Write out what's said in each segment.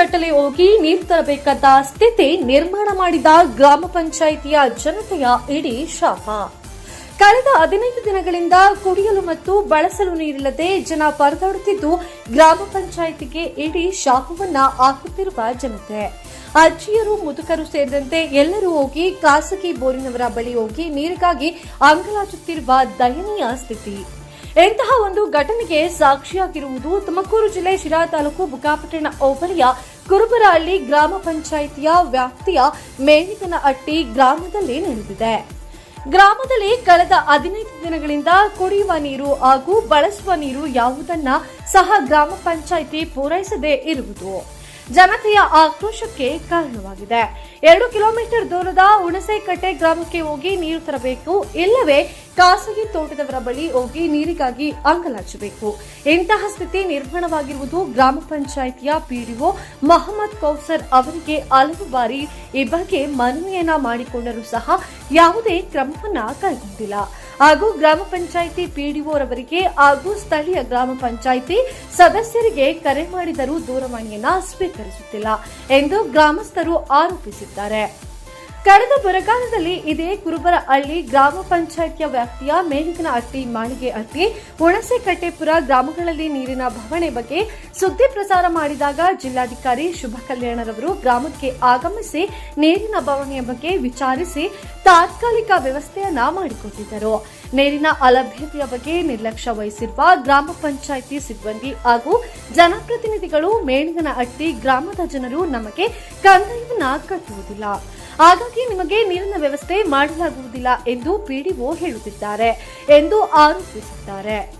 ಗಟ್ಟಲೆ ಹೋಗಿ ನೀರು ತರಬೇಕಾದ ಸ್ಥಿತಿ ನಿರ್ಮಾಣ ಮಾಡಿದ ಗ್ರಾಮ ಪಂಚಾಯಿತಿಯ ಜನತೆಯ ಇಡೀ ಶಾಪ. ಕಳೆದ ಹದಿನೈದು ದಿನಗಳಿಂದ ಕುಡಿಯಲು ಮತ್ತು ಬಳಸಲು ನೀರಿಲ್ಲದೆ ಜನ ಪರದಾಡುತ್ತಿದ್ದು, ಗ್ರಾಮ ಪಂಚಾಯಿತಿಗೆ ಇಡೀ ಶಾಪವನ್ನ ಹಾಕುತ್ತಿರುವ ಜನತೆ. ಅಜ್ಜಿಯರು, ಮುದುಕರು ಸೇರಿದಂತೆ ಎಲ್ಲರೂ ಹೋಗಿ ಖಾಸಗಿ ಬೋರಿನವರ ಬಳಿ ಹೋಗಿ ನೀರಿಗಾಗಿ ಅಂಗಲಾಚುತ್ತಿರುವ ದಯನೀಯ ಸ್ಥಿತಿ. ಇಂತಹ ಒಂದು ಘಟನೆಗೆ ಸಾಕ್ಷಿಯಾಗಿರುವುದು ತುಮಕೂರು ಜಿಲ್ಲೆ ಶಿರಾ ತಾಲೂಕು ಬುಕಾಪಟ್ಟಣ ಹೋಬಳಿಯ ಕುರುಬರಹಳ್ಳಿ ಗ್ರಾಮ ಪಂಚಾಯಿತಿಯ ವ್ಯಾಪ್ತಿಯ ಮೇಣಿಗನಹಟ್ಟಿ ಗ್ರಾಮದಲ್ಲಿ ನಡೆದಿದೆ ಗ್ರಾಮದಲ್ಲಿ ಕಳೆದ ಹದಿನೈದು ದಿನಗಳಿಂದ ಕುಡಿಯುವ ನೀರು ಹಾಗೂ ಬಳಸುವ ನೀರು ಯಾವುದನ್ನ ಸಹ ಗ್ರಾಮ ಪಂಚಾಯಿತಿ ಪೂರೈಸದೇ ಇರುವುದು. ಜನತೆಯ ಆಕ್ರೋಶಕ್ಕೆ ಕಾರಣವಾಗಿದೆ. ಎರಡು ಕಿಲೋಮೀಟರ್ ದೂರದ ಹುಣಸೆಕಟ್ಟೆ ಗ್ರಾಮಕ್ಕೆ ಹೋಗಿ ನೀರು ತರಬೇಕು, ಇಲ್ಲವೇ ಖಾಸಗಿ ತೋಟದವರ ಬಳಿ ಹೋಗಿ ನೀರಿಗಾಗಿ ಅಂಗಲಾಚಬೇಕು. ಇಂತಹ ಸ್ಥಿತಿ ನಿರ್ಮಾಣವಾಗಿರುವುದು ಗ್ರಾಮ ಪಂಚಾಯಿತಿಯ ಪಿಡಿಒ ಮೊಹಮ್ಮದ್ ಕೌಸರ್ ಅವರಿಗೆ ಹಲವು ಬಾರಿ ಈ ಬಗ್ಗೆ ಮನವಿಯನ್ನ ಮಾಡಿಕೊಂಡರೂ ಸಹ ಯಾವುದೇ ಕ್ರಮವನ್ನ ಕೈಗೊಂಡಿಲ್ಲ. ಹಾಗೂ ಗ್ರಾಮ ಪಂಚಾಯಿತಿ ಪಿಡಿಒರವರಿಗೆ ಹಾಗೂ ಸ್ಥಳೀಯ ಗ್ರಾಮ ಪಂಚಾಯಿತಿ ಸದಸ್ಯರಿಗೆ ಕರೆ ಮಾಡಿದರೂ ದೂರವಾಣಿಯನ್ನ ಸ್ವೀಕರಿಸುತ್ತಿಲ್ಲ ಎಂದು ಗ್ರಾಮಸ್ಥರು ಆರೋಪಿಸಿದ್ದಾರೆ. ಕಳೆದ ಬರಗಾಲದಲ್ಲಿ ಇದೇ ಕುರುಬರಹಳ್ಳಿ ಗ್ರಾಮ ಪಂಚಾಯಿತಿಯ ವ್ಯಾಪ್ತಿಯ ಮೇಲಿಗನಹಟ್ಟಿ ಮಾಳಿಗೆ ಹಟ್ಟಿ ಹುಣಸೆಕಟ್ಟೆಪುರ ಗ್ರಾಮಗಳಲ್ಲಿ ನೀರಿನ ಭವಣೆ ಬಗ್ಗೆ ಸುದ್ದಿ ಪ್ರಸಾರ ಮಾಡಿದಾಗ ಜಿಲ್ಲಾಧಿಕಾರಿ ಶುಭ ಕಲ್ಯಾಣರವರು ಗ್ರಾಮಕ್ಕೆ ಆಗಮಿಸಿ ನೀರಿನ ಭವಣೆಯ ಬಗ್ಗೆ ವಿಚಾರಿಸಿ ತಾತ್ಕಾಲಿಕ ವ್ಯವಸ್ಥೆಯನ್ನ ಮಾಡಿಕೊಟ್ಟಿದ್ದರು. ನೀರಿನ ಅಲಭ್ಯತೆಯ ಬಗ್ಗೆ ನಿರ್ಲಕ್ಷ್ಯ ವಹಿಸಿರುವ ಗ್ರಾಮ ಪಂಚಾಯಿತಿ ಸಿಬ್ಬಂದಿ ಹಾಗೂ ಜನಪ್ರತಿನಿಧಿಗಳು ಮೇಣಿಗನಹಟ್ಟಿ ಗ್ರಾಮದ ಜನರು ನಮಗೆ ಕಂದಾಯವನ್ನ ಕಟ್ಟುವುದಿಲ್ಲ. ಹಾಗಾಗಿ ನಿಮಗೆ ನೀರಿನ ವ್ಯವಸ್ಥೆ ಮಾಡಲಾಗುವುದಿಲ್ಲ ಎಂದು ಪಿಡಿಒ ಹೇಳುತ್ತಿದ್ದಾರೆ ಎಂದು ಆರೋಪಿಸಿದ್ದಾರೆ.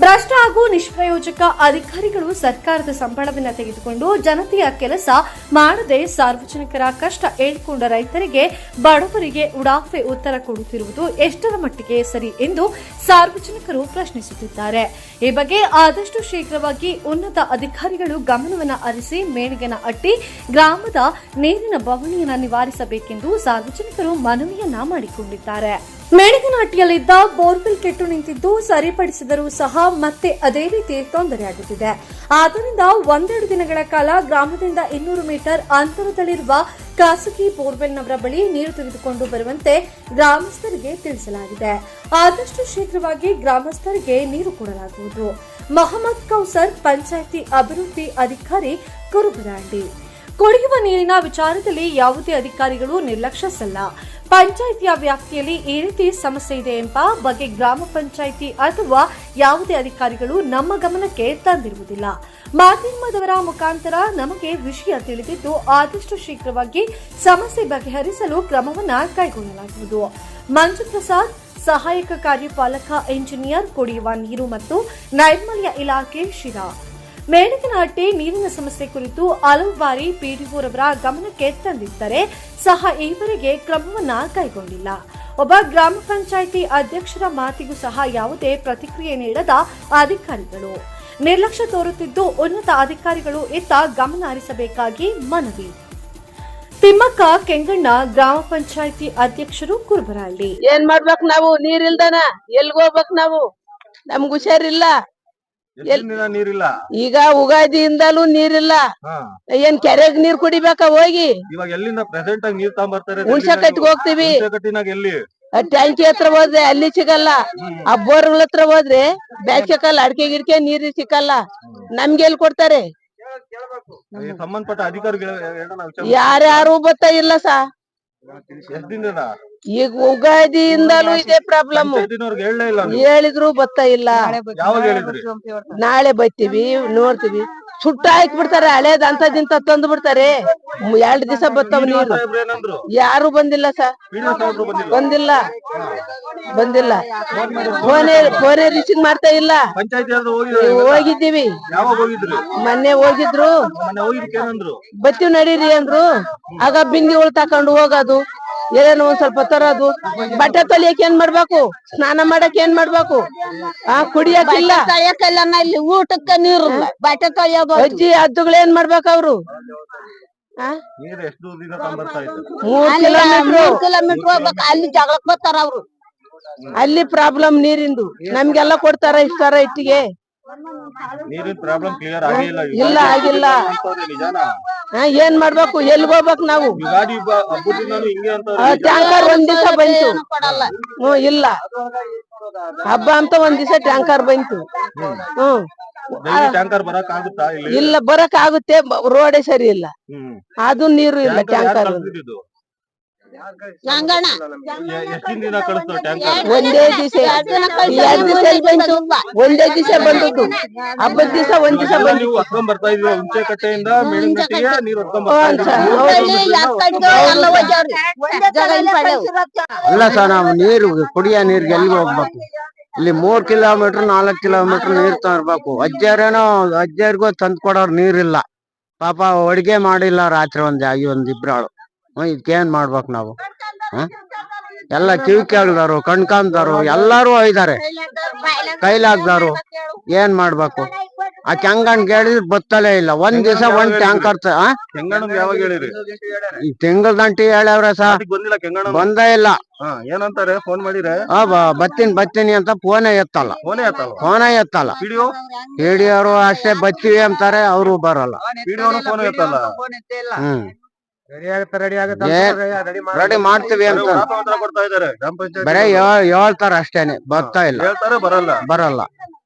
ಭ್ರಷ್ಟ ಹಾಗೂ ನಿಷ್ಪ್ರಯೋಜಕ ಅಧಿಕಾರಿಗಳು ಸರ್ಕಾರದ ಸಂಬಳವನ್ನು ತೆಗೆದುಕೊಂಡು ಜನತೆಯ ಕೆಲಸ ಮಾಡದೆ ಸಾರ್ವಜನಿಕರ ಕಷ್ಟ ಹೇಳಿಕೊಂಡ ರೈತರಿಗೆ ಬಡವರಿಗೆ ಉಡಾಫೆ ಉತ್ತರ ಕೊಡುತ್ತಿರುವುದು ಎಷ್ಟರ ಮಟ್ಟಿಗೆ ಸರಿ ಎಂದು ಸಾರ್ವಜನಿಕರು ಪ್ರಶ್ನಿಸುತ್ತಿದ್ದಾರೆ. ಈ ಬಗ್ಗೆ ಆದಷ್ಟು ಶೀಘ್ರವಾಗಿ ಉನ್ನತ ಅಧಿಕಾರಿಗಳು ಗಮನವನ್ನು ಹರಿಸಿ ಮೇಣಿಗೆನ ಅಟ್ಟಿ ಗ್ರಾಮದ ನೀರಿನ ಬವಣೆಯನ್ನು ನಿವಾರಿಸಬೇಕೆಂದು ಸಾರ್ವಜನಿಕರು ಮನವಿಯನ್ನ ಮಾಡಿಕೊಂಡಿದ್ದಾರೆ. ಮೇಣಗನಹಟ್ಟಿಯಲ್ಲಿದ್ದ ಬೋರ್ವೆಲ್ ಕೆಟ್ಟು ನಿಂತಿದ್ದು ಸರಿಪಡಿಸಿದರೂ ಸಹ ಮತ್ತೆ ಅದೇ ರೀತಿ ತೊಂದರೆಯಾಗುತ್ತಿದೆ. ಆದ್ದರಿಂದ ಒಂದೆರಡು ದಿನಗಳ ಕಾಲ ಗ್ರಾಮದಿಂದ ಇನ್ನೂರು ಮೀಟರ್ ಅಂತರದಲ್ಲಿರುವ ಖಾಸಗಿ ಬೋರ್ವೆಲ್ನವರ ಬಳಿ ನೀರು ತೆಗೆದುಕೊಂಡು ಬರುವಂತೆ ಗ್ರಾಮಸ್ಥರಿಗೆ ತಿಳಿಸಲಾಗಿದೆ. ಆದಷ್ಟು ಶೀಘ್ರವಾಗಿ ಗ್ರಾಮಸ್ಥರಿಗೆ ನೀರು ಕೊಡಲಾಗುವುದು. ಮೊಹಮ್ಮದ್ ಕೌಸರ್, ಪಂಚಾಯಿತಿ ಅಭಿವೃದ್ಧಿ ಅಧಿಕಾರಿ ಕುರುಬರಾಂಡಿ. ಕುಡಿಯುವ ನೀರಿನ ವಿಚಾರದಲ್ಲಿ ಯಾವುದೇ ಅಧಿಕಾರಿಗಳು ನಿರ್ಲಕ್ಷ್ಯ ಸಲ್ಲ ಪಂಚಾಯಿತಿಯ ವ್ಯಾಪ್ತಿಯಲ್ಲಿ ಈ ರೀತಿ ಸಮಸ್ಯೆ ಇದೆ ಎಂಬ ಬಗ್ಗೆ ಗ್ರಾಮ ಪಂಚಾಯಿತಿ ಅಥವಾ ಯಾವುದೇ ಅಧಿಕಾರಿಗಳು ನಮ್ಮ ಗಮನಕ್ಕೆ ತಂದಿರುವುದಿಲ್ಲ. ಮಾಧ್ಯಮದವರ ಮುಖಾಂತರ ನಮಗೆ ವಿಷಯ ತಿಳಿದಿದ್ದು, ಆದಷ್ಟು ಶೀಘ್ರವಾಗಿ ಸಮಸ್ಯೆ ಬಗೆಹರಿಸಲು ಕ್ರಮವನ್ನು ಕೈಗೊಳ್ಳಲಾಗುವುದು. ಮಂಜು ಪ್ರಸಾದ್ ಸಹಾಯಕ ಕಾರ್ಯಪಾಲಕ ಇಂಜಿನಿಯರ್ ಕುಡಿಯುವ ನೀರು ಮತ್ತು ನೈರ್ಮಲ್ಯ ಇಲಾಖೆ, ಶಿರಾ. ಮೇಣಕನಹಟ್ಟಿ ನೀರಿನ ಸಮಸ್ಯೆ ಕುರಿತು ಹಲವು ಬಾರಿ ಪಿಡಿಒರವರ ಗಮನಕ್ಕೆ ತಂದಿದ್ದರೆ ಸಹ ಈವರೆಗೆ ಕ್ರಮವನ್ನ ಕೈಗೊಂಡಿಲ್ಲ. ಒಬ್ಬ ಗ್ರಾಮ ಪಂಚಾಯಿತಿ ಅಧ್ಯಕ್ಷರ ಮಾತಿಗೂ ಸಹ ಯಾವುದೇ ಪ್ರತಿಕ್ರಿಯೆ ನೀಡದ ಅಧಿಕಾರಿಗಳು. ನಿರ್ಲಕ್ಷ್ಯ ತೋರುತ್ತಿದ್ದು ಉನ್ನತ ಅಧಿಕಾರಿಗಳು ಇತ್ತ ಗಮನ ಹರಿಸಬೇಕಾಗಿ ಮನವಿ. ತಿಮ್ಮಕ್ಕ ಕೆಂಗಣ್ಣ ಗ್ರಾಮ ಪಂಚಾಯಿತಿ ಅಧ್ಯಕ್ಷರು ಕುರುಬರಹಳ್ಳಿ ಏನ್ ಮಾಡ್ಬೇಕು ನಾವು? ನೀರಿಲ್ದನ? ಎಲ್ಗೋಗ್ಬೇಕು ನಾವು? ನಮ್ಗೆ ಹುಷಾರಿಲ್ಲ. ನೀರಿಲ್ಲ? ಈಗ ಉಗಾದಿಯಿಂದಲೂ ನೀರಿಲ್ಲ. ಏನ್ ಕೆರೆಗ್ ನೀರ್ ಕುಡಿಬೇಕಾ ಹೋಗಿ? ಇವಾಗ ಎಲ್ಲಿಂದ ಪ್ರೆಸೆಂಟ್ ಆಗಿ ನೀರ್ ತಗೊಂಡ್ಬರ್ತಾರೆ ಹುಣ್ಸೆಕಟ್ಟಿಗೆ ಹೋಗ್ತೀವಿ. ಎಲ್ಲಿ? ಟ್ಯಾಂಕಿ ಹತ್ರ ಹೋದ್ರೆ ಅಲ್ಲಿ ಸಿಗಲ್ಲ. ಆ ಬೋರ್ಗಳ ಹತ್ರ ಹೋದ್ರೆ ಬ್ಯಾಚಕಲ್ಲ ಅಡ್ಕೆ ಗಿಡ್ಕೆ ನೀರ್ ಸಿಕ್ಕಲ್ಲ ನಮ್ಗೆ ಎಲ್ಲಿ ಕೊಡ್ತಾರೆ? ಸಂಬಂಧಪಟ್ಟ ಅಧಿಕಾರಿಗಳು ಯಾರ್ಯಾರು ಬರ್ತಾ ಇಲ್ಲ ಸಾ. ಈಗ ಉಗಾದಿಯಿಂದಲೂ ಇದೆ ಪ್ರಾಬ್ಲಮ್. ಹೇಳಿದ್ರು ಬತ್ತಾ ಇಲ್ಲ. ನಾಳೆ ಬೈತೀವಿ ನೋಡ್ತೀವಿ. ಸುಟ್ಟ ಹಾಕಿ ಬಿಡ್ತಾರೆ ಹಳೇದ್ ಅಂತದಿಂತ ತಂದು ಬಿಡ್ತಾರೆ. ಎರಡ್ ದಿವಸ ಬರ್ತಾವ ನೀರು. ಯಾರು ಬಂದಿಲ್ಲ ಸರ್. ಬಂದಿಲ್ಲ. ಬಂದಿಲ್ಲ. ಫೋನೇ ಫೋನೇ ರಿಸೀವ್ ಮಾಡ್ತಾ ಇಲ್ಲ. ಹೋಗಿದ್ದೀವಿ. ಮೊನ್ನೆ ಹೋಗಿದ್ರು. ಬತ್ತೀವಿ ನಡೀರಿ ಅಂದ್ರು. ಆಗ ಬಿಂದಿಗಳು ತಕೊಂಡು ಹೋಗೋದು. ಏನೇನೋ ಒಂದ್ ಸ್ವಲ್ಪ ತರೋದು ಬಟ್ಟೆ ತೊಲಿಯಕ್ ಏನ್ ಮಾಡ್ಬೇಕು? ಸ್ನಾನ ಮಾಡಕ್ ಏನ್ ಮಾಡ್ಬೇಕು? ಆ ಕುಡಿಯಕ್ಕಿಲ್ಲ ಇಲ್ಲಿ. ಊಟಕ್ಕೆ ನೀರು ಬಟ್ಟೆ ತೊಳೆಯೋದು ಅಜ್ಜಿ ಅದ್ದುಗಳು ಏನ್ ಮಾಡ್ಬೇಕು ಅವ್ರು? ಮೂರ್ ಕಿಲೋಮೀಟರ್ ಹೋಗ್ಬೇಕು. ಅಲ್ಲಿ ಜಗಳಕ್ ಬರ್ತಾರ ಅವ್ರು. ಅಲ್ಲಿ ಪ್ರಾಬ್ಲಮ್ ನೀರಿಂದು. ನಮ್ಗೆಲ್ಲ ಕೊಡ್ತಾರ ಇಷ್ಟಾರ ಇಟ್ಟಿಗೆ. ನೀರಿನ ಪ್ರಾಬ್ಲಮ್ ಕ್ಲಿಯರ್ ಆಗಿಲ್ಲ ಇಲ್ಲ, ಆಗಿಲ್ಲ. ನಿಜಾನ? ಹಾ, ಏನ್ ಮಾಡ್ಬೇಕು? ಎಲ್ಲಿ ಹೋಗ್ಬೇಕು ನಾವು? ಯುಗಾದಿ ಹಬ್ಬ- ಹಬ್ಬದಿಂದಾನು ಹಿಂಗೆ ಅಂತ ಟ್ಯಾಂಕರ್ ಒಂದ್ ದಿವಸ ಬಂತು. ಹ್ಮ್ ಇಲ್ಲ. ಹಬ್ಬ ಅಂತ ಒಂದ್ ದಿವಸ ಟ್ಯಾಂಕರ್ ಬಂತು. ಹ್ಮ್. ಡೈಲಿ ಟ್ಯಾಂಕರ್ ಬರಕ್ ಆಗುತ್ತಾ ಇಲ್ಲಿ? ಇಲ್ಲ ಬರಕ್ ಆಗುತ್ತೆ ರೋಡೇ ಸರಿ ಇಲ್ಲ. ಅದು ನೀರು ಇಲ್ಲ ಟ್ಯಾಂಕರ್ ಒಂದೇ ದಿವಸ. ಎರಡ್ ದಿವಸ ಬಂತು. ಒಂದೇ ದಿವಸ ಬಂದದ್ದು ಹಬ್ಬದ ದಿವಸ ಒಂದ್ ದಿವಸ ಬಂದು ಹೊತ್ಕೊಂಡ್ ಬರ್ತಾ ಇದ್ವಿ. ಹುಂಚೆ ಕಟ್ಟೆಯಿಂದ ನೀರ್ ಅಲ್ಲ ಸರ್. ನಾವು ನೀರು ಕುಡಿಯ ನೀರ್ಗೆ ಎಲ್ಲಿ ಹೋಗ್ಬೇಕು? ಇಲ್ಲಿ ಮೂರ್ ಕಿಲೋಮೀಟರ್ ನಾಲ್ಕ್ ಕಿಲೋಮೀಟರ್ ನೀರ್ ತರ್ಬೇಕು. ಅಜ್ಜಾರೇನೋ ಅಜ್ಜಾರಿಗೂ ತಂದ್ ಕೊಡೋರ್ ನೀರಿಲ್ಲ. ಪಾಪ ಅಡ್ಗೆ ಮಾಡಿಲ್ಲ ರಾತ್ರಿ ಒಂದ್ ಜಾಗಿ ಒಂದ್ ಇಬ್ರಾಳು. ಇದಕ್ಕೇನ್ ಮಾಡ್ಬೇಕು ನಾವು? ಎಲ್ಲ ಕಿವಿ ಕೇಳ್ದಾರು ಕಣ್ಕಾಂತಾರು ಎಲ್ಲಾರು ಒಯ್ದಾರೆ. ಕೈಲಾಗ್ದಾರು ಏನ್ ಮಾಡ್ಬೇಕು? ಆ ಕೆಂಗಣ್ ಕೇಳಿದ್ರೆ ಬತ್ತಲೇ ಇಲ್ಲ. ಒಂದ್ ದಿವಸ ಒಂದ್ ಟ್ಯಾಂಕರ್ ಕೆಂಗಣ್ಣಗ್ ಯಾವಾಗ ಹೇಳಿರಿ ಈ ತಿಂಗಳ ದಂಟಿ ಹೇಳ್ಯಾವ್ರ ಸರ್ ಬಂದ ಬಂದಿಲ್ಲ ಕೆಂಗಣ್ಣ ಬಂದೇ ಇಲ್ಲ. ಏನಂತಾರೆ? ಫೋನ್ ಮಾಡಿದ್ರೆ? ಆ ಬ- ಬತ್ತೀನಿ ಬತ್ತೀನಿ ಅಂತ ಫೋನೇ ಎತ್ತಲ್ಲ. ಫೋನೇ ಎತ್ತಲ್ಲ? ಹಿಡಿಯೋರು ಅಷ್ಟೇ ಬತ್ತೀವಿ ಅಂತಾರೆ ಅವರು ಬರಲ್ಲ. ಫೋನ್ ಎತ್ತಲ್ಲ? ಹ್ಮ್. ರೆಡಿ ಮಾಡ್ತೀವಿ ಅಂತ. ಬರೀ ಹೇಳ್ತಾರ ಅಷ್ಟೇನೆ ಬರ್ತಾ ಇಲ್ಲ. ಬರಲ್ಲ. ಬರಲ್ಲ.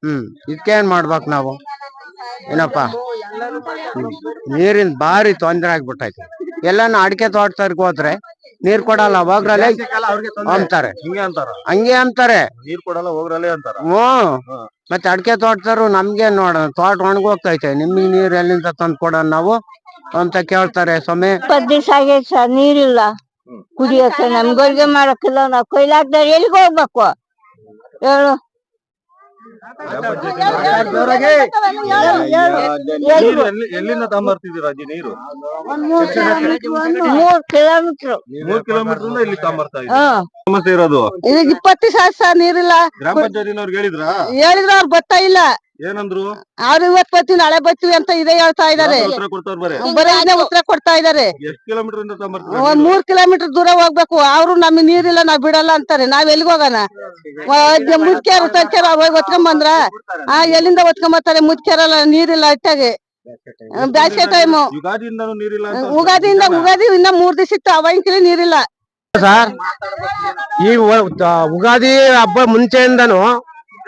ಹ್ಮ್ ಇದಕ್ಕೇನ್ ಮಾಡ್ಬೇಕು ನಾವು? ಏನಪ್ಪ. ನೀರಿನ ಭಾರಿ ತೊಂದರೆ ಆಗ್ಬಿಟ್ಟೈತೆ. ಎಲ್ಲಾನು ಅಡಿಕೆ ತೋಟದವ್ರಿಗೆ ಹೋದ್ರೆ ನೀರ್ ಕೊಡಲ್ಲ ಹೋಗ್ರಲ್ಲೇ ಅಂತಾರೆ. ಹಿಂಗೆ ಅಂತಾರ. ಹಂಗೆ ಅಂತಾರೆ. ನೀರ್ ಕೊಡಲ್ಲ ಹೋಗ್ರಲ್ಲೇ ಅಂತಾರೆ. ಹ್ಮ್ ಮತ್ತೆ ಅಡಿಕೆ ತೋಟದವ್ರು ನಮ್ಗೆ ನೋಡ ತೋಟ ಒಣಗೋಗ್ತೈತೆ. ನಿಮ್ಗೆ ನೀರ್ ಎಲ್ಲಿಂದ ತಂದ್ ಕೊಡೋಣ ನಾವು? ಅಂತ ಕೇಳ್ತಾರೆ ಸ್ವಾಮಿ. ಇಪ್ಪತ್ ದಿವಸ ಆಗೈತೆ ಸರ್ ನೀರಿಲ್ಲ. ಕುಡಿಯಕ್ಕೆ ನಮ್ಗೆ ಅಡ್ಗೆ ಮಾಡಕ್ಕಿಲ್ಲ ನಾವ್ ಕೈಲಾಗ್ದಾರ ಎಲ್ಲಿಗೆ ಹೋಗ್ಬೇಕು? ಹೇಳು. ನೀರು ಎಲ್ಲಿ ಎಲ್ಲಿಂದ ತಗೊಂಬರ್ತಿದ್ದೀರಾ ಅಜ್ಜಿ ನೀರು? ಮೂರ್ ಕಿಲೋಮೀಟರ್. ಮೂರ್ ಕಿಲೋಮೀಟರ್ ಇಂದ ಇಲ್ಲಿ ತಗೊಂಬರ್ತಾ ಇದ್ದೀವಿ ಸಮಸ್ಯೆ ಇರೋದು. ಈಗ ಇಪ್ಪತ್ತು ದಿವಸ ಸರ್ ನೀರಿಲ್ಲ. ಗ್ರಾಮ ಪಂಚಾಯತಿನವ್ರಿಗೆ ಹೇಳಿದ್ರಾ? ಹೇಳಿದ್ರು ಅವ್ರು ಬರ್ತಾ ಇಲ್ಲ. ಏನಂದ್ರು? ಅವ್ರು ಇವತ್ ಬರ್ತೀವಿ ನಾಳೆ ಬರ್ತೀವಿ ಅಂತ ಇದೇ ಹೇಳ್ತಾ ಇದಾರೆ ಉತ್ತರ ಕೊಡ್ತಾರ ಬರೇ? ಉತ್ತರ ಕೊಡ್ತಾ ಇದಾರೆ ಎಷ್ಟ್ ಕಿಲೋಮೀಟರ್ ಇಂದ ಒಂದ್ ಮೂರ್ ಕಿಲೋಮೀಟರ್ ದೂರ ಹೋಗ್ಬೇಕು. ಅವ್ರು ನಮ್ಗೆ ನೀರಿಲ್ಲ ನಾವ್ ಬಿಡಲ್ಲ ಅಂತಾರೆ. ನಾವ್ ಎಲ್ಲಿಗೆ ಹೋಗೋಣ? ಮುದ್ಕೇರು ತರ್ಕೇರು ಹೋಗಿ ಒತ್ಕೊಂಡ್ ಬಂದ್ರ ಆ ಎಲ್ಲಿಂದ ಒತ್ಕೊಂಡ್ ಬರ್ತಾರೆ ಮುದ್ಕೇರಲ್ಲ ನೀರಿಲ್ಲ ಅಟ್ಟಾಗೆ ಬ್ಯಾಸಿಗೆ ಟೈಮು. ಯುಗಾದಿಯಿಂದ ನೀರಿಲ್ಲ ಅಂತ ಉಗಾದಿಯಿಂದ ಉಗಾದಿ ಇನ್ನ ಮೂರ್ ದಿವಸ ಇತ್ತು ನೀರ್ ನೀರಿಲ್ಲ. ಸರ್ ಈ ಉಗಾದಿ ಹಬ್ಬ ಮುಂಚೆಯಿಂದನು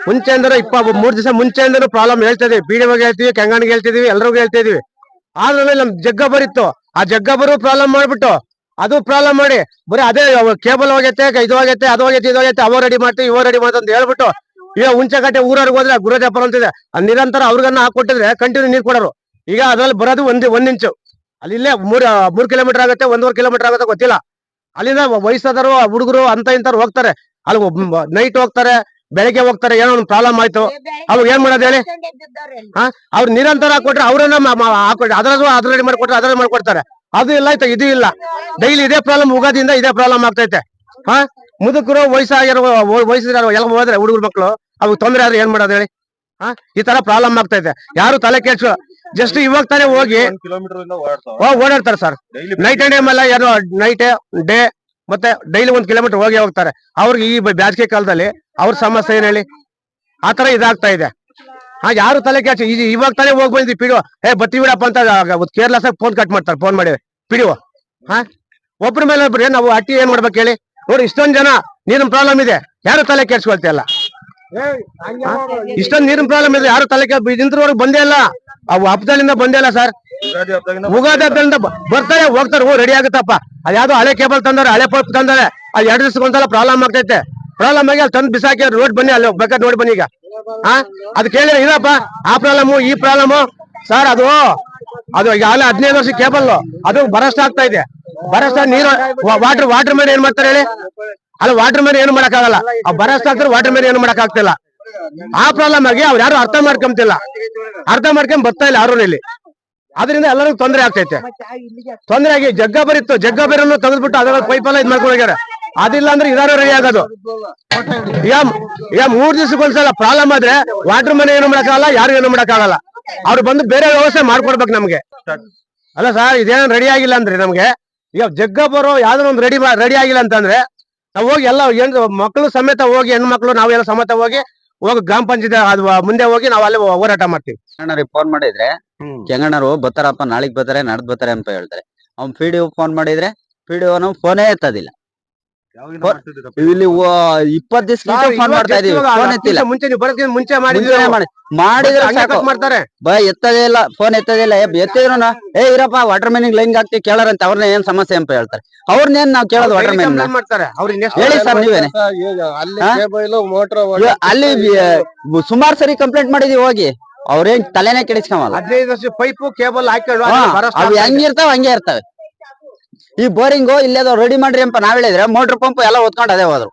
ಮುಂಚೆಯಿಂದನು ಇಪ್ಪ ಮೂರ್ ದಿವಸ ಮುಂಚೆಯಿಂದನು ಪ್ರಾಬ್ಲಮ್ ಹೇಳ್ತಾ ಇದೀವಿ. ಡಿ ಹೇಳ್ತೀವಿ ಕೆಂಗಣ್ಗೆ ಹೇಳ್ತಿದೀವಿ ಎಲ್ಲರಿಗೂ ಹೇಳ್ತಾ ಇದೀವಿ. ಆದ್ಮೇಲೆ ನಮ್ ಜಗ್ಗ ಬರಿತ್ತು. ಆ ಜಗ್ಗ ಬರೋ ಪ್ರಾಬ್ಲಮ್ ಮಾಡ್ಬಿಟ್ಟು ಅದು ಪ್ರಾಬ್ಲಮ್ ಮಾಡಿ ಬರೀ ಅದೇ ಕೇಬಲ್ ಹೋಗೈತೆ, ಇದು ಹೋಗೈತೆ, ಅದು ಹೋಗೈತೆ, ಇದು ಹೋಗೈತೆ, ಅವ ರೆಡಿ ಮಾಡ್ತೀವಿ, ಇವ ರೆಡಿ ಮಾಡ್ತಂತ ಹೇಳ್ಬಿಟ್ಟು ಈಗ ಹುಂಚಕಟ್ಟೆ ಊರವ್ರಿಗೆ ಹೋದ್ರೆ ಗುರುಜಾಪುರ ಅಂತಿದೆ ಆ ನಿರಂತರ ಅವ್ರಿಗನ್ನ ಹಾಕೊಟ್ಟಿದ್ರೆ ಕಂಟಿನ್ಯೂ ನೀರ್ ಕೊಡೋರು. ಈಗ ಅದ್ರಲ್ಲಿ ಬರೋದು ಒಂದ್ ಒಂದ್ ಇಂಚು ಅಲ್ಲಿ ಇಲ್ಲೇ ಮೂರ್ ಮೂರ್ ಕಿಲೋಮೀಟರ್ ಆಗುತ್ತೆ, ಒಂದೂವರೆ ಕಿಲೋಮೀಟರ್ ಆಗುತ್ತೆ ಗೊತ್ತಿಲ್ಲ. ಅಲ್ಲಿಂದ ವಯಸ್ಸಾದರು ಹುಡುಗರು ಅಂತ ಇಂತವ್ರು ಹೋಗ್ತಾರೆ. ಅಲ್ಲಿ ನೈಟ್ ಹೋಗ್ತಾರೆ. ಬೆಳಗ್ಗೆ ಹೋಗ್ತಾರೆ ಏನೋ ಒಂದು ಪ್ರಾಬ್ಲಮ್ ಆಯ್ತು. ಅವ್ರು ಏನ್ ಮಾಡೋದು ಹೇಳಿ? ಹಾ? ಅವ್ರು ನಿರಂತರ ಹಾಕೊಟ್ರೆ ಅವ್ರನ್ನ ಹಾಕೊಟ್ರೆ ಅದ್ರದ್ದು ಅದ್ರ ರೆಡಿ ಮಾಡ್ಕೊಟ್ರೆ ಅದ್ರಲ್ಲಿ ಮಾಡ್ಕೊಡ್ತಾರೆ. ಅದು ಇಲ್ಲ ಆಯ್ತು ಇದು ಇಲ್ಲ. ಡೈಲಿ ಇದೇ ಪ್ರಾಬ್ಲಮ್ ಉಗಾದಿಯಿಂದ ಇದೇ ಪ್ರಾಬ್ಲಮ್ ಆಗ್ತೈತೆ. ಹಾ? ಮುದುಕರು ವಯಸ್ಸಾಗಿರೋ ವಯಸ್ಸಿರೋ ಎಲ್ಲ ಹೋದ್ರೆ ಹುಡುಗರು ಮಕ್ಕಳು ಅವ್ರಿಗೆ ತೊಂದರೆ ಆದ್ರೆ ಏನ್ ಮಾಡೋದು ಹೇಳಿ? ಹಾ? ಈ ತರ ಪ್ರಾಬ್ಲಮ್ ಆಗ್ತೈತೆ. ಯಾರು ತಲೆ ಕೆಡ್ಸು? ಜಸ್ಟ್ ಇವಾಗ ತಾನೇ ಹೋಗಿ ಓಡಾಡ್ತಾರೆ sir daily night and time ಎಲ್ಲ ಯಾರು ನೈಟ್ ಡೇ ಮತ್ತೆ ಡೈಲಿ ಒಂದ್ ಕಿಲೋಮೀಟರ್ ಹೋಗಿ ಹೋಗ್ತಾರೆ. ಅವ್ರಿಗೆ ಈ ಬ್ಯಾಸಿಗೆ ಕಾಲದಲ್ಲಿ ಅವ್ರ ಸಮಸ್ಯೆ ಏನ್ ಹೇಳಿ? ಆತರ ಇದಾಗ್ತಾ ಇದೆ. ಹಾ ಯಾರು ತಲೆ ಈಗ ಇವಾಗ ತಾನೇ ಹೋಗಿ ಬಂದ್ವಿ ಪಿಡಿಒ. ಏ ಬತ್ತಿ ಬಿಡಪ್ಪ ಅಂತ ಕೇರ್ಲೆಸ್ ಆಗಿ ಫೋನ್ ಕಟ್ ಮಾಡ್ತಾರೆ ಫೋನ್ ಮಾಡಿ ಪಿಡಿಒ. ಹಾ? ಒಬ್ರ ಮೇಲೆ ಒಬ್ರು ನಾವು ಅಟ್ಟಿ ಏನ್ ಮಾಡ್ಬೇಕು ಹೇಳಿ? ನೋಡಿ ಇಷ್ಟೊಂದ್ ಜನ ನೀರಿನ ಪ್ರಾಬ್ಲಮ್ ಇದೆ. ಯಾರು ತಲೆ ಕೆಡ್ಸ್ಕೊಳ್ತಿಲ್ಲ ಇಷ್ಟೊಂದ್ ನೀರಿನ ಪ್ರಾಬ್ಲಮ್ ಇದೆ ಯಾರು ತಲೆ ಕೆಡ್ ಇದ್ರವರೆಗೆ ಬಂದೇ ಇಲ್ಲ. ಅವು ಹಬ್ಬದಲ್ಲಿಂದ ಬಂದೇ ಇಲ್ಲ ಸರ್. ಉಗಾದಿ ಹಬ್ಬದಿಂದ ಬರ್ತಾರೆ ಹೋಗ್ತಾರೆ. ಓ ರೆಡಿ ಆಗುತ್ತಪ್ಪ. ಅದ್ ಯಾವ್ದೋ ಹಳೆ ಕೇಬಲ್ ತಂದಾರೆ ಹಳೆ ಪೈಪ್ ತಂದಾರೆ ಅದ್ ಎರಡು ದಿವಸಕ್ಕೆ ಒಂದ್ಸಲ ಪ್ರಾಬ್ಲಮ್ ಆಗ್ತೈತೆ. ಪ್ರಾಬ್ಲಮ್ ಆಗಿ ಅಲ್ಲಿ ತಂದು ಬಿಸಾಕಿ ರೋಡ್ ಬನ್ನಿ, ಅಲ್ಲಿ ಬೇಕಾದ್ರೆ ನೋಡಿ ಬನ್ನಿ ಈಗ. ಹಾ ಅದ್ ಕೇಳಿದ್ರೆ ಇದಪ್ಪ ಆ ಪ್ರಾಬ್ಲಮ್ ಈ ಪ್ರಾಬ್ಲಮ್ ಸರ್, ಅದು ಅದು ಈಗ ಅಲ್ಲೇ, ಹದಿನೈದು ವರ್ಷ ಕೇಬಲ್. ಅದು ಬರಷ್ಟ ಆಗ್ತಾ ಇದೆ. ಬರಷ್ಟ ನೀರು ವಾಟರ್ ವಾಟರ್ ಮೇಲೆ ಏನ್ ಮಾಡ್ತಾರೆ ಹೇಳಿ? ಅಲ್ಲ, ವಾಟರ್ ಮೇಲೆ ಏನು ಆ ಬರಸ್ಟ್ ಆಗ್ತಾರೆ ವಾಟರ್ ಮೇಲೆ ಏನು ಮಾಡಕ್ ಆಗ್ತಿಲ್ಲ ಆ ಪ್ರಾಬ್ಲಮ್ ಆಗಿ ಅವ್ರು ಯಾರು ಅರ್ಥ ಮಾಡ್ಕೊಂತಿಲ್ಲ. ಅರ್ಥ ಮಾಡ್ಕೊಂಡ್ ಬರ್ತಾ ಇಲ್ಲ ಯಾರು ಇಲ್ಲಿ. ಅದರಿಂದ ಎಲ್ಲರಿಗೂ ತೊಂದರೆ ಆಗ್ತೈತೆ. ತೊಂದರೆ ಆಗಿ ಜಗ್ಗ ಬರಿತ್ತು ಜಗ್ಗ ಬೇರನ್ನು ತೆಗೆದ್ಬಿಟ್ಟು ಅದರ ಪೈಪ್ ಎಲ್ಲ ಇದ್ ಮಾಡ್ಕೊಂಡಿದ್ದಾರೆ ಅದಿಲ್ಲ ಅಂದ್ರೆ ಇದಾರು ರೆಡಿ ಆಗೋದು. ಈಗ ಮೂರ್ ದಿವಸಕ್ಕೊಂದ್ಸಲ ಪ್ರಾಬ್ಲಮ್ ಆದ್ರೆ ವಾಟರ್ ಮನೆ ಏನು ಮಾಡಕ್ಕಾಗಲ್ಲ ಯಾರು ಏನು ಮಾಡಕ್ಕಾಗಲ್ಲ. ಅವ್ರು ಬಂದು ಬೇರೆ ವ್ಯವಸ್ಥೆ ಮಾಡ್ಕೊಡ್ಬೇಕು ನಮ್ಗೆ. ಅಲ್ಲ ಸರ್ ಇದೇನು ರೆಡಿ ಆಗಿಲ್ಲ ಅಂದ್ರೆ ನಮ್ಗೆ ಈಗ ಜಗ್ಗ ಬರೋ ಯಾವ್ದೋ ಒಂದು ರೆಡಿ ರೆಡಿ ಆಗಿಲ್ಲ ಅಂತಂದ್ರೆ ನಾವು ಹೋಗಿ ಎಲ್ಲ ಏನ್ ಮಕ್ಕಳು ಸಮೇತ ಹೋಗಿ ಹೆಣ್ಮಕ್ಳು ನಾವೆಲ್ಲ ಸಮೇತ ಹೋಗಿ ಹೋಗಿ ಗ್ರಾಮ ಪಂಚಾಯತ್ ಅದು ಮುಂದೆ ಹೋಗಿ ನಾವು ಅಲ್ಲಿ ಹೋರಾಟ ಮಾಡ್ತೀವಿ. ಕೆಂಗಣ್ಣರಿಗೆ ಫೋನ್ ಮಾಡಿದ್ರೆ ಕೆಂಗಣ್ಣರು ಬರ್ತಾರಪ್ಪ ನಾಳಿಗ್ ಬರ್ತಾರೆ ನಾಡ್ದು ಬರ್ತಾರೆ ಅಂತ ಹೇಳ್ತಾರೆ. ಅವ್ನ್ ಪಿ ಡಿ ಫೋನ್ ಮಾಡಿದ್ರೆ ಪಿ ಡಿ ಫೋನೇ ಎತ್ತದಿಲ್ಲ. ಇಲ್ಲಿ ಇಪ್ಪತ್ ದಿವಸ ಫೋನ್ ಮಾಡ್ತಾ ಇದೀವಿ. ಫೋನ್ ಎತ್ತಿಲ್ಲ. ಮುಂಚೆ ನೀವು ಬರೋದಕ್ಕಿಂತ ಮುಂಚೆ ಮುಂಚೆನೆ ಮಾಡಿ ಮಾಡಿದ್ರೆ ಸಾಕು. ಮಾಡ್ತಾರೆ. ಬಾ ಎತ್ತದೇ ಇಲ್ಲ ಫೋನ್ ಎತ್ತದೇ ಇಲ್ಲ. ಎತ್ತಿದ್ರು ಏ ಇರಪ್ಪ ವಾಟರ್ ಮ್ಯಾನಿಗೆ ಲೈನ್ ಹಾಕ್ತಿ ಕೇಳಾರಂತ. ಅವ್ರನ್ನ ಏನ್ ಸಮಸ್ಯೆ ಅಂತ ಹೇಳ್ತಾರೆ. ಅವ್ರನ್ನೇನ್ ನಾವ್ ಕೇಳೋದು ವಾಟರ್ ಮ್ಯಾನ್ ಅವ್ರು ಮಾಡ್ತಾರೆ. ಹೇಳಿ ಸರ್ ನೀವೇನೆ ಅಲ್ಲಿ ಹಾ? ಕೇಬಲ್ ಮೋಟರ್ ಇವ- ಅಲ್ಲಿ ಸುಮಾರು ಸರಿ ಕಂಪ್ಲೇಂಟ್ ಮಾಡಿದೀವಿ ಹೋಗಿ. ಅವ್ರೇನ್ ತಲೆನೇ ಕೆಡಿಸ್ಕೊಂಬಲ್ಲ. ಹದಿನೈದು ವರ್ಷ ಪೈಪ್ ಕೇಬಲ್ ಹಾಕೊಂಡು ಹಾ, ಅವು ಹೆಂಗಿರ್ತಾವ ಹಂಗೆ ಇರ್ತವೆ. ಈ ಬೋರಿಂಗ್ ಇಲ್ಲೇದೋ ರೆಡಿ ಮಾಡ್ರಿ ಅಂತ ನಾವ್ ಹೇಳಿದ್ರೆ ಮೋಟರ್ ಪಂಪ್ ಎಲ್ಲ ಹೊತ್ಕೊಂಡ್ ಅದೇ ಹೋದ್ರು.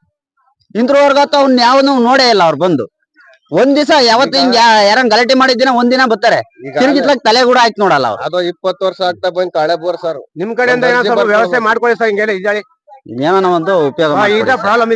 ಇಂದ್ರವರ್ಗತ್ತು ಅವ್ನ ಯಾವನು ನೋಡೇ ಇಲ್ಲ ಅವ್ರು ಬಂದು. ಒಂದ್ ದಿವಸ ಯಾವತ್ತು ಹಿಂಗ್ ಯಾರಂಗ್ ಗಲಾಟೆ ಮಾಡಿದ್ದಿನ ಒಂದಿನ ದಿನ ಬರ್ತಾರೆ. ತಿರುಗಿತ್ಲಾಗ ತಲೆ ಕೂಡ ಆಯ್ತು ನೋಡಲ್ಲ ಅವ್ರು. ಅದು ಇಪ್ಪತ್ತು ವರ್ಷ ಆಗ್ತಾ ಬಂದ್ ಕಳೆ ಬೋರ್ ಸರ್. ನಿಮ್ ಕಡೆಯಿಂದ ಏನೋ ಸ್ವಲ್ಪ ವ್ಯವಸ್ಥೆ ಮಾಡ್ಕೊಳ್ಳಿ ಸರ್ ಹಿಂಗೆಲ್ಲ ಇದಾಳಿ ಏನೋ ಒಂದು ಉಪಯೋಗ ಈಗ ಪ್ರಾಬ್ಲಮ್